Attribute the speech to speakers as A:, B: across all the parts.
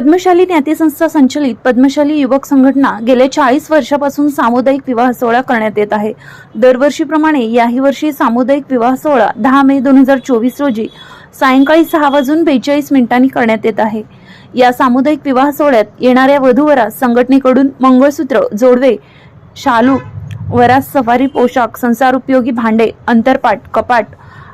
A: पद्मशाली ज्ञातीसंस्था संचलित पद्मशाली युवक संघटना गेल्या चाळीस वर्षापासून सामुदायिक विवाह सोहळा करण्यात येत आहे. दरवर्षीप्रमाणे याही वर्षी सामुदायिक विवाह सोहळा दहा मे दोन हजार चोवीस रोजी सायंकाळी सहा वाजून बेचाळीस मिनिटांनी करण्यात येत आहे. या सामुदायिक विवाह सोहळ्यात येणाऱ्या वधूवरास संघटनेकडून मंगळसूत्र जोडवे शालू वरास सफारी पोशाख संसार उपयोगी भांडे अंतरपाट कपाट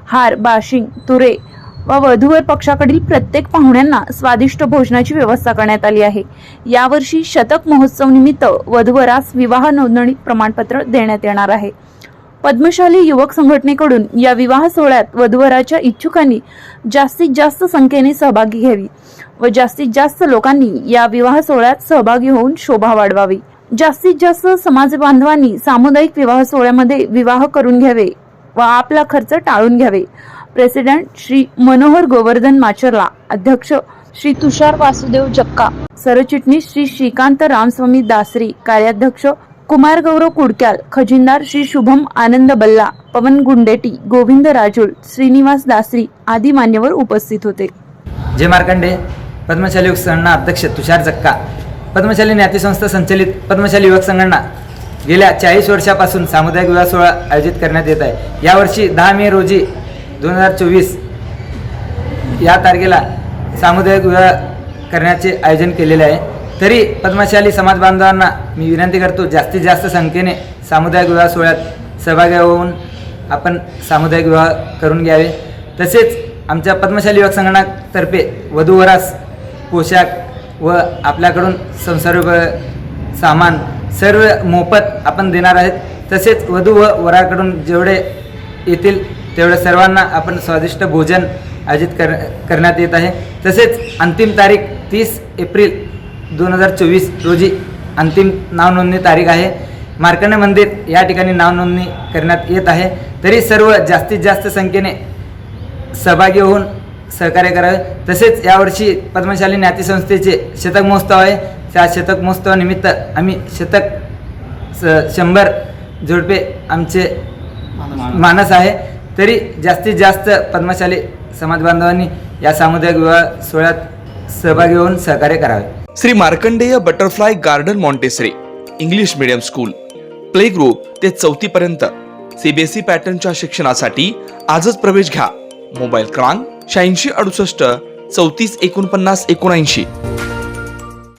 A: हार बाशिंग तुरे व वधूवर पक्षाकडील प्रत्येक पाहुण्यांना स्वादिष्ट भोजनाची व्यवस्था करण्यात आली आहे. यावर्षी शतक महोत्सव निमित्त वधूवरास विवाह नोंदणी प्रमाणपत्र देण्यात येणार आहे. पद्मशाली युवक संघटनेकडून या विवाह सोहळ्यात वधूवराच्या इच्छुकांनी जास्तीत जास्त संख्येने सहभागी घ्यावी व जास्तीत जास्त लोकांनी या विवाह सोहळ्यात सहभागी होऊन शोभा वाढवावी. जास्तीत जास्त समाज बांधवांनी सामुदायिक विवाह सोहळ्यामध्ये विवाह करून घ्यावे व आपला खर्च टाळून घ्यावे. प्रेसिडेंट श्री मनोहर गोवर्धन माचरला अध्यक्ष श्री तुषार वासुदेव जक्का सरचिटणीस श्री श्रीकांत रामस्वामी दासरी कार्याध्यक्ष कुमार गौरव कुडक्याल खजिनदार श्री शुभम आनंद बल्ला पवन गुंडेटी गोविंद राजूळ श्रीनिवास दासरी आदी मान्यवर उपस्थित होते.
B: जय मार्कंडे पद्मशाली युवक संघटना अध्यक्ष तुषार जक्का पद्मशाली ज्ञातीसंस्था संचलित पद्मशाली युवक संघटना गेल्या चाळीस वर्षापासून सामुदायिक विवाह सोहळा आयोजित करण्यात येत आहे. यावर्षी दहा मे रोजी दोन हजार चोवीस या तारखेला सामुदायिक विवाह करण्याचे आयोजन केलेले आहे. तरी पद्मशाली समाज बांधवांना मी विनंती करतो जास्तीत जास्त संख्येने सामुदायिक विवाह सोहळ्यात सहभागी होऊन आपण सामुदायिक विवाह करून घ्यावे. तसेच आमच्या पद्मशाली युवक संघटनातर्फे वधूवरास पोशाख व आपल्याकडून संसर्ग सामान सर्व मोफत आपण देणार आहेत. तसेच वधू व वराकडून जेवढे येतील तेवढ्या सर्वांना आपण स्वादिष्ट भोजन आयोजित कर करण्यात येत आहे. तसेच अंतिम तारीख तीस एप्रिल दोन हजार चोवीस रोजी अंतिम नावनोंदणी तारीख आहे. मार्कंड मंदिर या ठिकाणी नावनोंदणी करण्यात येत आहे. तरी सर्व जास्तीत जास्त संख्येने सहभागी होऊन सहकार्य करावे. तसेच यावर्षी पद्मशाली ज्ञाती संस्थेचे शतक महोत्सव आहे. त्या शतक महोत्सवानिमित्त आम्ही शतक स शंभर जोडपे आमचे मानस आहे. तरी जास्तीत जास्त पद्मशाली समाज बांधवांनी या सामुदायिक विवाह सोहळ्यात सहभागी होऊन सहकार्य करावे.
C: Shri Markandey butterfly garden Montessori English medium school play group ते चौथी पर्यंत सीबीएसई पॅटर्नच्या शिक्षणासाठी आजच प्रवेश घ्या. मोबाईल क्रमांक शहाऐंशी अडुसष्ट चौतीस एकोणपन्नास एकोणऐंशी.